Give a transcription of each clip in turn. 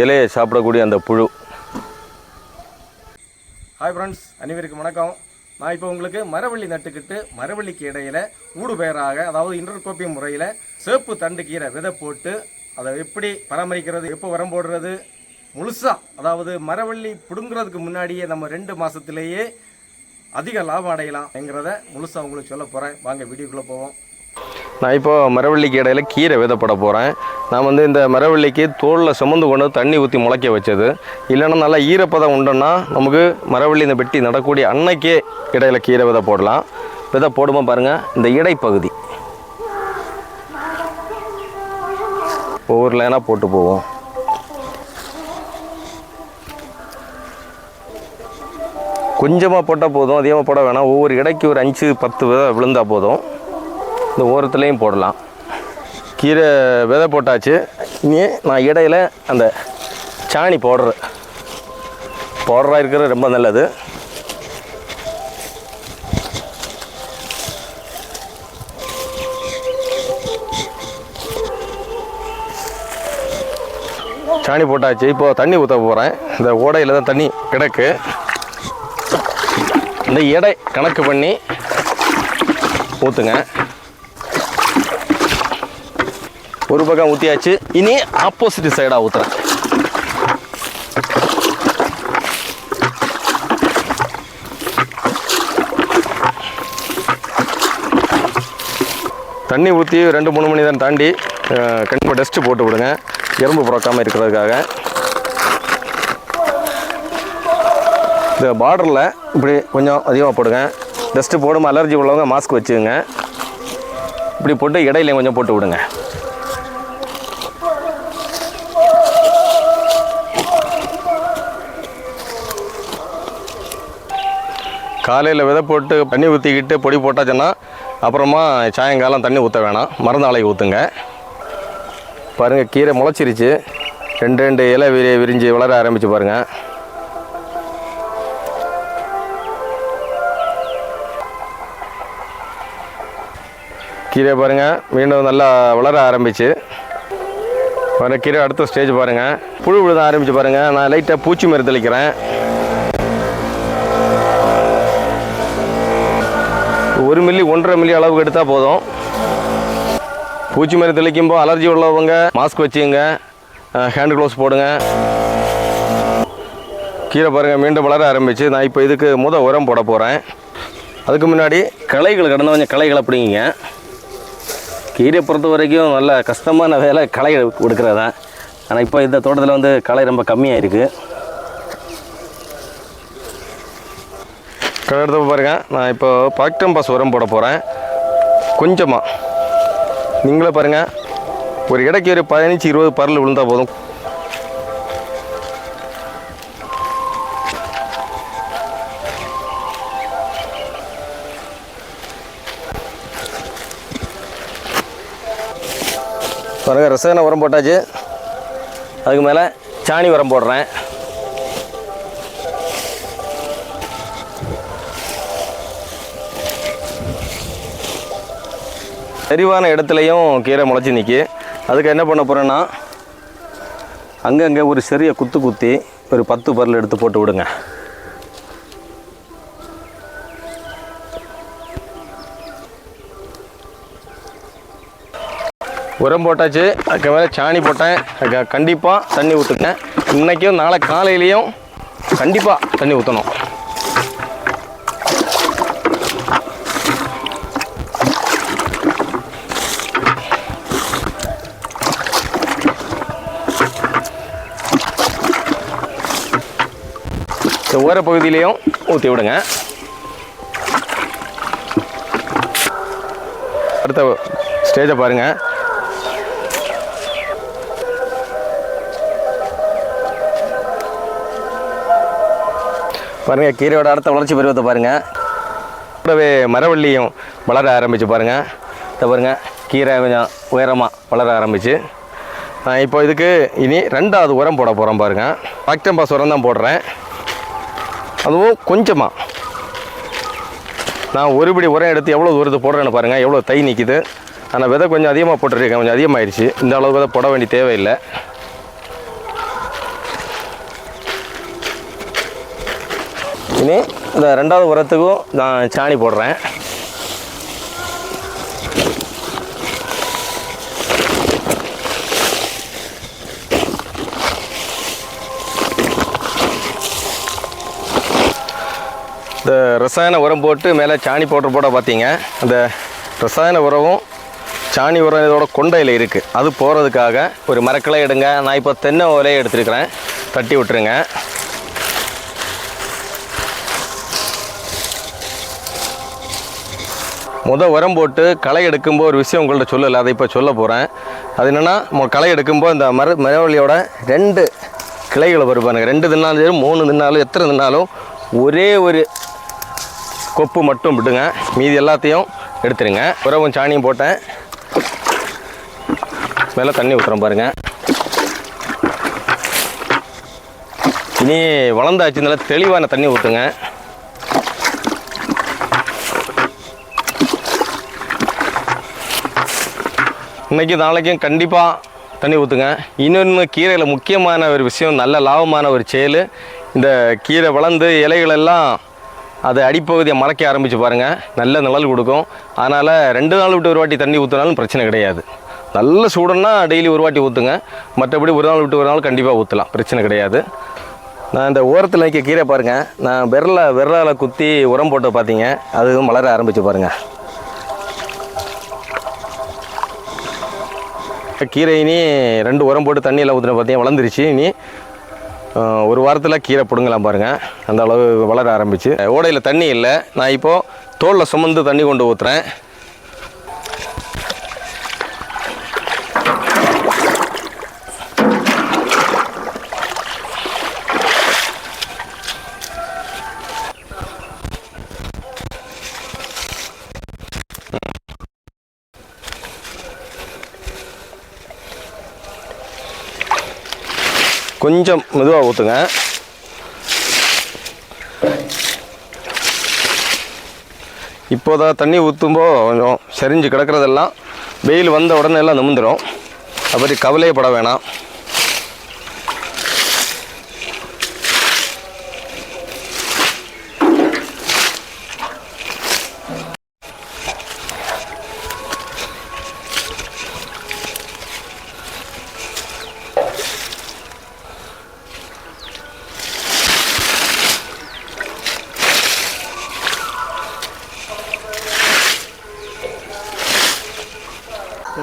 இலையை சாப்பிடக்கூடிய அந்த புழு. ஹாய் ஃப்ரெண்ட்ஸ் அனைவருக்கும் வணக்கம். நான் இப்போ உங்களுக்கு மரவள்ளி நட்டுக்கிட்டு மரவள்ளிக்கு இடையில ஊடு பயிராக அதாவது இன்டர்கோப்பியம் முறையில் சேப்பு தண்டு கீரை விதை போட்டு அதை எப்படி பராமரிக்கிறது எப்போ உரம் போடுறது? முழுசாக அதாவது மரவள்ளி பிடுங்குறதுக்கு முன்னாடியே நம்ம ரெண்டு மாதத்துலேயே அதிக லாபம் அடையலாம்ங்கிறத முழுசாக உங்களுக்கு சொல்ல போகிறேன் வாங்க வீடியோக்குள்ளே போவோம். நான் இப்போ மரவள்ளிக்கு இடையில கீரை விதப்பட போகிறேன் நான் வந்து இந்த மரவள்ளிக்கு தோலில் சுமந்து கொண்டு தண்ணி ஊற்றி முளைக்க வச்சது. இல்லைன்னா நல்லா ஈரப்பதம் உண்டுன்னா நமக்கு மரவள்ளி இந்த வெட்டி நடக்கூடிய அன்னைக்கே இடையில கீரை விதை போடலாம். விதை போடுமா பாருங்கள் இந்த இடைப்பகுதி. ஒவ்வொரு லைனாக போட்டு போவோம். கொஞ்சமாக போட்டால் போதும் அதிகமாக போட வேணாம். ஒவ்வொரு இடைக்கு ஒரு அஞ்சு பத்து விதை விழுந்தால் போதும். இந்த ஓரத்துலேயும் போடலாம். கீரை விதை போட்டாச்சு. இனி நான் இடையில அந்த சாணி போடுறேன் பவுடராக இருக்கிறது ரொம்ப நல்லது. சாணி போட்டாச்சு. இப்போ தண்ணி ஊற்ற போகிறேன் இந்த ஓடையில் தான் தண்ணி கிடக்கு. இந்த எடை கணக்கு பண்ணி ஊற்றுங்க ஒரு பக்கம் ஊற்றியாச்சு இனி ஆப்போசிட் சைடாக ஊற்றுறேன் தண்ணி ஊற்றி ரெண்டு மூணு மணி தான் தாண்டி கண்டிப்பாக டஸ்ட்டு போட்டு விடுங்க. எறும்பு புறக்காமல் இருக்கிறதுக்காக. இந்த பார்டரில் இப்படி கொஞ்சம் அதிகமாக போடுங்க. டஸ்ட்டு போடும் அலர்ஜி உள்ளவங்க மாஸ்க் வச்சுக்கோங்க. இப்படி போட்டு இடையில கொஞ்சம் போட்டு விடுங்க. காலையில் விதை போட்டு தண்ணி ஊற்றிக்கிட்டு பொடி போட்டாச்சுன்னா அப்புறமா சாயங்காலம் தண்ணி ஊற்ற வேணாம். மருந்தாளை ஊற்றுங்க பாருங்கள் கீரை முளைச்சிருச்சு. ரெண்டு ரெண்டு இலை விரி விரிஞ்சு வளர ஆரம்பித்து பாருங்கள் கீரை பாருங்கள் மீண்டும் நல்லா வளர ஆரம்பிச்சு. பாருங்கள் கீரை அடுத்த ஸ்டேஜ் பாருங்கள் புழு விழுத ஆரம்பித்து பாருங்கள் நான் லைட்டாக பூச்சி மருந்து தெளிக்கிறேன். ஒரு மில்லி ஒன்றரை மில்லி அளவுக்கு எடுத்தால் போதும். பூச்சி மருந்து தெளிக்கும்போது அலர்ஜி உள்ளவங்க மாஸ்க் வச்சுங்க. ஹேண்ட் க்ளவுஸ் போடுங்க. கீரை பாருங்கள் மீண்டும் வளர ஆரம்பிச்சு. நான் இப்போ இதுக்கு முத உரம் போட போகிறேன் அதுக்கு முன்னாடி களைகள் கடந்த கொஞ்சம் களைகளை பிடிங்கிங்க. கீரை பொறுத்த வரைக்கும் நல்ல கஷ்டமான வேலை களை கொடுக்குறது தான் ஆனால் இப்போ இந்த தோட்டத்தில் வந்து களை ரொம்ப கம்மியாக இருக்குது களை எடுத்து பாருங்க. நான் இப்போ பாக்டம் பாஸ் உரம் போட போகிறேன் கொஞ்சமாக நீங்களே பாருங்கள் ஒரு இடைக்கு ஒரு பதினஞ்சு இருபது பரல் விழுந்தால் போதும். பாருங்கள் ரசாயன உரம் போட்டாச்சு. அதுக்கு மேலே சாணி உரம் போடுறேன். சரிவான இடத்துலையும் கீரை முளைச்சி நிற்கி அதுக்கு என்ன பண்ண போகிறேன்னா அங்கங்கே ஒரு சிறிய குத்து குத்தி ஒரு பத்து பரல் எடுத்து போட்டு விடுங்க. உரம் போட்டாச்சு அதுக்கு மேலே சாணி போட்டேன். அதுக்கு கண்டிப்பாக தண்ணி ஊற்றுங்க இன்றைக்கும் நாளை காலையிலையும் கண்டிப்பாக தண்ணி ஊற்றணும் இந்த ஓர பகுதியிலையும் ஊற்றி விடுங்க. அடுத்த ஸ்டேஜை பாருங்கள் பாருங்கள் கீரையோட அடுத்த வளர்ச்சி பருவத்தை பாருங்கள் கூடவே மரவள்ளியும் வளர ஆரம்பிச்சு பாருங்கள் இதை பாருங்கள் கீரை கொஞ்சம் உயரமாக வளர ஆரம்பிச்சு. நான் இப்போ இதுக்கு இனி ரெண்டாவது உரம் போட போகிறோம் பாருங்கள் பாக்டம்பாஸ் உரம் தான் போடுறேன். அதுவும் கொஞ்சமாக நான் ஒருபடி உரம் எடுத்து எவ்வளோ தூரத்தை போடுறேன்னு பாருங்கள் எவ்வளோ தை நிற்கிது ஆனால் விதை கொஞ்சம் அதிகமாக போட்டுருக்கேன். கொஞ்சம் அதிகமாகிடுச்சு இந்த அளவுக்கு விதை போட வேண்டிய தேவையில்லை. இனி இந்த ரெண்டாவது உரத்துக்கும் நான் சாணி போடுறேன். இந்த ரசாயன உரம் போட்டு மேலே சாணி போட்டு போட பார்த்தீங்க. அந்த ரசாயன உரமும் சாணி உரம் இதோட கொண்டையில் இருக்குது அது போகிறதுக்காக ஒரு மரக்கிளை எடுங்க. நான் இப்போ தென்னை ஓலையை எடுத்துருக்கிறேன். தட்டி விட்டுருங்க. முத உரம் போட்டு களை எடுக்கும்போது ஒரு விஷயம் உங்கள்ட்ட சொல்லலை. அதை இப்போ சொல்ல போகிறேன் அது என்னென்னா களை எடுக்கும்போது இந்த மர மரவழியோட ரெண்டு கிளைகளை வருவானுங்க ரெண்டு தின்னாலும் சரி மூணு தின்னாலும் எத்தனை தின்னாலும் ஒரே ஒரு கொப்பு மட்டும் விடுங்க மீதி எல்லாத்தையும் எடுத்துருங்க. உரவும் சாணியும் போட்டேன். மேலே தண்ணி ஊற்றுறோம் பாருங்க. இனி வளர்ந்தாச்சு நல்லா தெளிவான தண்ணி ஊற்றுங்க இன்னைக்கு நாளைக்கும் கண்டிப்பாக தண்ணி ஊற்றுங்க இன்னொன்று கீரையில் முக்கியமான ஒரு விஷயம் நல்ல லாபமான ஒரு செயல். இந்த கீரை வளர்ந்து இலைகளெல்லாம் அது அடிப்பகுதியை மறைக்க ஆரம்பித்து பாருங்கள் நல்ல நிழல் கொடுக்கும். அதனால் ரெண்டு நாள் விட்டு ஒரு வாட்டி தண்ணி ஊற்றினாலும் பிரச்சனை கிடையாது. நல்ல சூடுன்னா டெய்லி ஒரு வாட்டி ஊற்றுங்க மற்றபடி ஒரு நாள் விட்டு ஒரு நாள் கண்டிப்பாக ஊற்றலாம் பிரச்சனை கிடையாது. நான் இந்த ஓரத்தில் நிற்க கீரை பாருங்கள் நான் விரல விரலால் குத்தி உரம் போட்டு பார்த்தீங்க. அதுவும் வளர ஆரம்பித்து பாருங்கள் கீரை இனி ரெண்டு உரம் போட்டு தண்ணியில் ஊற்றின பார்த்தீங்க வளர்ந்துருச்சு. இனி ஒரு வாரத்தில் கீரை பிடுங்கலாம் பாருங்கள் அந்த அளவு வளர ஆரம்பிச்சு. ஓடையில் தண்ணி இல்லை. நான் இப்போது தோளில் சுமந்து தண்ணி கொண்டு ஊற்றுறேன் கொஞ்சம் மெதுவாக ஊற்றுங்க இப்போதான் தண்ணி ஊற்றும்போது கொஞ்சம் சரிஞ்சு கிடக்கிறதெல்லாம் வெயில் வந்த உடனே எல்லாம் நிமிந்துடும் அப்படி கவலையப்பட கவலையே பட வேணாம்.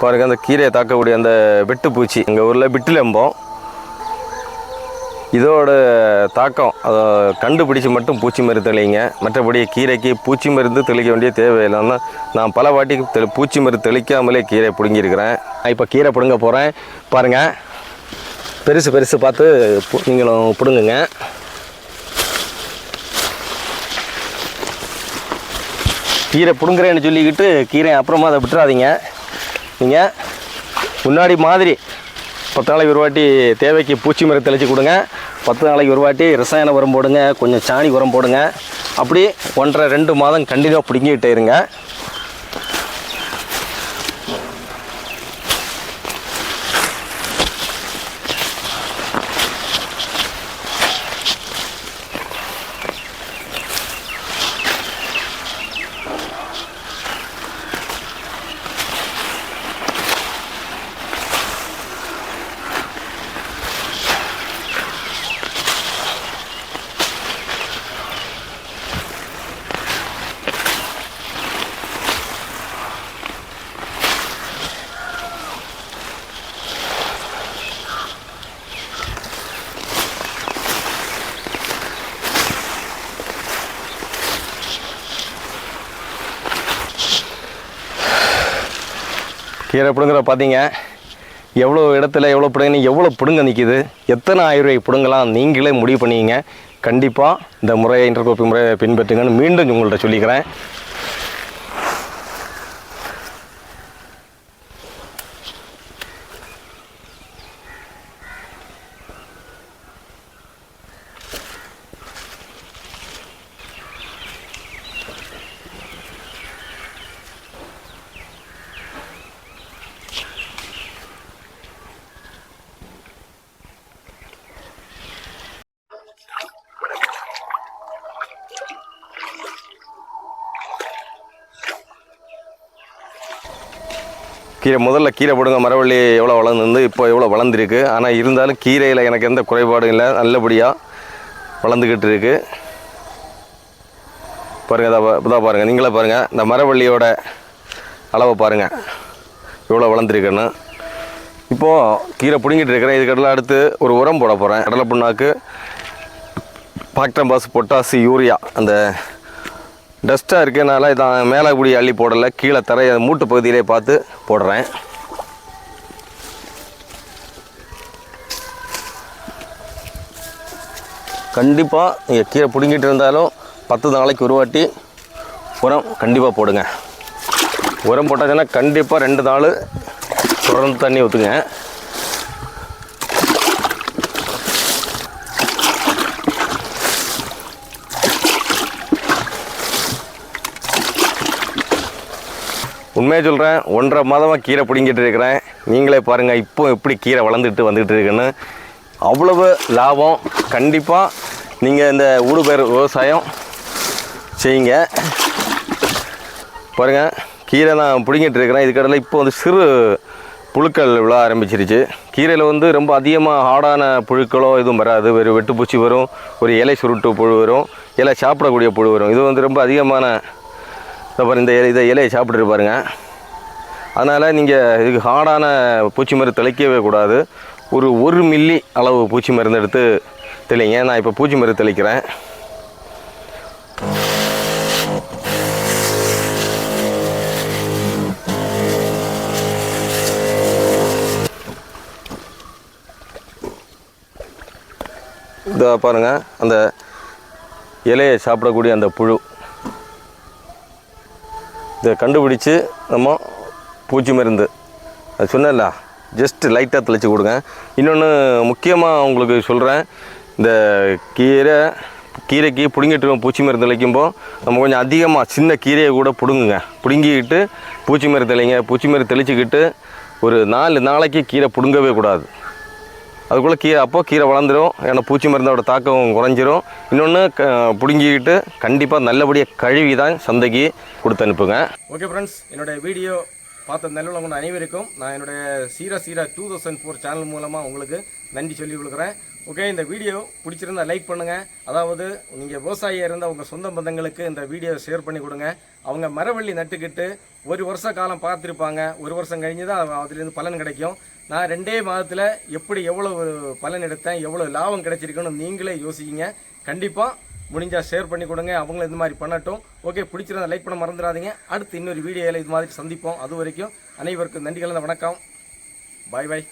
பாருங்க அந்த கீரையை தாக்கக்கூடிய அந்த வெட்டுப்பூச்சி எங்கள் ஊரில் விட்டிலம்பம். இதோட தாக்கம் அதை கண்டுபிடிச்சி மட்டும் பூச்சி மருந்து தெளிங்க. மற்றபடி கீரைக்கு பூச்சி மருந்து தெளிக்க வேண்டிய தேவையில்லைன்னா நான் பல வாட்டிக்கு தெளி பூச்சி மருந்து தெளிக்காமலே கீரை பிடுங்கியிருக்கிறேன். நான் இப்போ கீரை பிடுங்க போகிறேன் பாருங்கள் பெருசு பெருசு பார்த்து நீங்களும் பிடுங்குங்க. கீரை பிடுங்குறேன்னு சொல்லிக்கிட்டு கீரை அப்புறமா அதை விட்டுறாதீங்க. நீங்கள் முன்னாடி மாதிரி பத்து நாளைக்கு ஒரு வாட்டி தேவைக்கு பூச்சி மருந்து தெளித்து கொடுங்க. பத்து நாளைக்கு ஒரு வாட்டி ரசாயன உரம் போடுங்க கொஞ்சம் சாணி உரம் போடுங்க. அப்படி ஒன்றரை ரெண்டு மாதம் கண்டினியூவாக பிடிங்கிட்டே இருங்க. கீரை பிடுங்குற பார்த்தீங்க எவ்வளோ இடத்துல எவ்வளோ பிடுங்க எவ்வளோ பிடுங்க நிற்கிது எத்தனை ஆயிரம் ரூபாய் பிடுங்கலாம் நீங்களே முடிவு பண்ணிங்க கண்டிப்பாக இந்த முறையை இன்டர்கோப்பி முறையை பின்பற்றுங்கன்னு மீண்டும் உங்கள்கிட்ட சொல்லிக்கிறேன். கீரை முதல்ல கீரை போடுங்க. மரவள்ளி எவ்வளோ வளர்ந்துருந்து இப்போ எவ்வளோ வளர்ந்துருக்கு. ஆனால் இருந்தாலும் கீரையில் எனக்கு எந்த குறைபாடும் இல்லை. நல்லபடியாக வளர்ந்துக்கிட்டு இருக்குது பாருங்கள் இதாக இதாக பாருங்கள் நீங்களே பாருங்கள் இந்த மரவள்ளியோட அளவை பாருங்கள் எவ்வளோ வளர்ந்துருக்குன்னு. இப்போது கீரை பிடுங்கிட்டு இருக்கிறேன். இதுக்கடலாம் அடுத்து ஒரு உரம் போட போகிறேன் கடலை புண்ணாக்கு பாக்டம்பாஸ் பொட்டாசி யூரியா அந்த டஸ்ட்டாக இருக்கனால இதான் மேலே கூடி அள்ளி போடலை. கீழே தரைய மூட்டு பகுதியிலே பார்த்து போடுறேன். கண்டிப்பாக நீங்கள் கீழே பிடுங்கிட்டு இருந்தாலும் பத்து நாளைக்கு ஒரு வாட்டி உரம் கண்டிப்பாக போடுங்க. உரம் போட்டாச்சுன்னா கண்டிப்பாக ரெண்டு நாள் தொடர்ந்து தண்ணி ஊற்றுங்க உண்மையாக சொல்கிறேன் ஒன்றரை மாதமாக கீரை பிடுங்கிட்டு இருக்கிறேன். நீங்களே பாருங்கள் இப்போ எப்படி கீரை வளர்ந்துட்டு வந்துட்டு இருக்குன்னு. அவ்வளவு லாபம். கண்டிப்பாக நீங்கள் இந்த ஊடுபயிர் விவசாயம் செய்யுங்க. பாருங்கள் கீரை நான் பிடுங்கிட்டு இருக்கிறேன். இதுக்கடையில் இப்போ வந்து சிறு புழுக்கள் விழ ஆரம்பிச்சிருச்சு. கீரையில் வந்து ரொம்ப அதிகமாக ஹார்டான புழுக்களோ எதுவும் வராது. ஒரு வெட்டுப்பூச்சி வரும் ஒரு இலை சுருட்டு புழு வரும் இலை சாப்பிடக்கூடிய புழு வரும். இது வந்து ரொம்ப அதிகமான இந்த பாரு இந்த இதை இலையை சாப்பிட்டுட்டு பாருங்க. அதனால் நீங்கள் இதுக்கு ஹார்டான பூச்சி மருந்து தெளிக்கவே கூடாது. ஒரு ஒரு மில்லி அளவு பூச்சி மருந்து எடுத்து தெளிங்க. நான் இப்போ பூச்சி மருந்து தெளிக்கிறேன். இதை பாருங்கள் அந்த இலையை சாப்பிடக்கூடிய அந்த புழு. இதை கண்டுபிடிச்சு நம்ம பூச்சி மருந்து. அது சொன்னேன்ல ஜஸ்ட் லைட்டாக தெளித்து கொடுங்க. இன்னொன்று முக்கியமாக உங்களுக்கு சொல்கிறேன் இந்த கீரை கீரைக்கு பிடுங்கிட்டு பூச்சி மருந்து தெளிக்கும்போது நம்ம கொஞ்சம் அதிகமாக சின்ன கீரையை கூட பிடுங்குங்க. பிடுங்கிக்கிட்டு பூச்சி மருந்து தெளிங்க பூச்சி மருந்து தெளிச்சுக்கிட்டு ஒரு நாலு நாளைக்கு கீரை பிடுங்கவே கூடாது. அதுக்குள்ளே கீரை அப்போது கீரை வளர்ந்துடும் ஏன்னா பூச்சி மருந்தோட தாக்கம் குறைஞ்சிரும். இன்னொன்று க பிடுங்கிக்கிட்டு கண்டிப்பாக நல்லபடியாக கழுவி தான் சந்தைக்கு கொடுத்து அனுப்புங்க. ஓகே ஃப்ரெண்ட்ஸ் என்னுடைய வீடியோ பார்த்த நல்லவங்க அனைவருக்கும் நான் என்னுடைய சீரா சீரா டூ தௌசண்ட் ஃபோர் சேனல் மூலமாக உங்களுக்கு நன்றி சொல்லி கொடுக்குறேன் ஓகே இந்த வீடியோ பிடிச்சிருந்தா லைக் பண்ணுங்கள் அதாவது நீங்கள் விவசாயியாக இருந்தால் உங்கள் சொந்த பந்தங்களுக்கு இந்த வீடியோ ஷேர் பண்ணி கொடுங்க. அவங்க மரவள்ளி நட்டுக்கிட்டு ஒரு வருஷ காலம் பார்த்துருப்பாங்க. ஒரு வருஷம் கழிஞ்சு தான் அதுலேருந்து பலன் கிடைக்கும். நான் ரெண்டே மாதத்தில் எப்படி எவ்வளோ பலன் எடுத்தேன் எவ்வளோ லாபம் கிடைச்சிருக்குன்னு நீங்களே யோசிக்கிங்க கண்டிப்பாக முடிஞ்சால் ஷேர் பண்ணி கொடுங்க. அவங்களும் இது மாதிரி பண்ணட்டும். ஓகே பிடிச்சிருந்தா லைக் பண்ண மறந்துடாதீங்க. அடுத்து இன்னொரு வீடியோவில் இது மாதிரி சந்திப்போம். அது வரைக்கும் அனைவருக்கும் நன்றி கலந்த வணக்கம். பாய் பாய்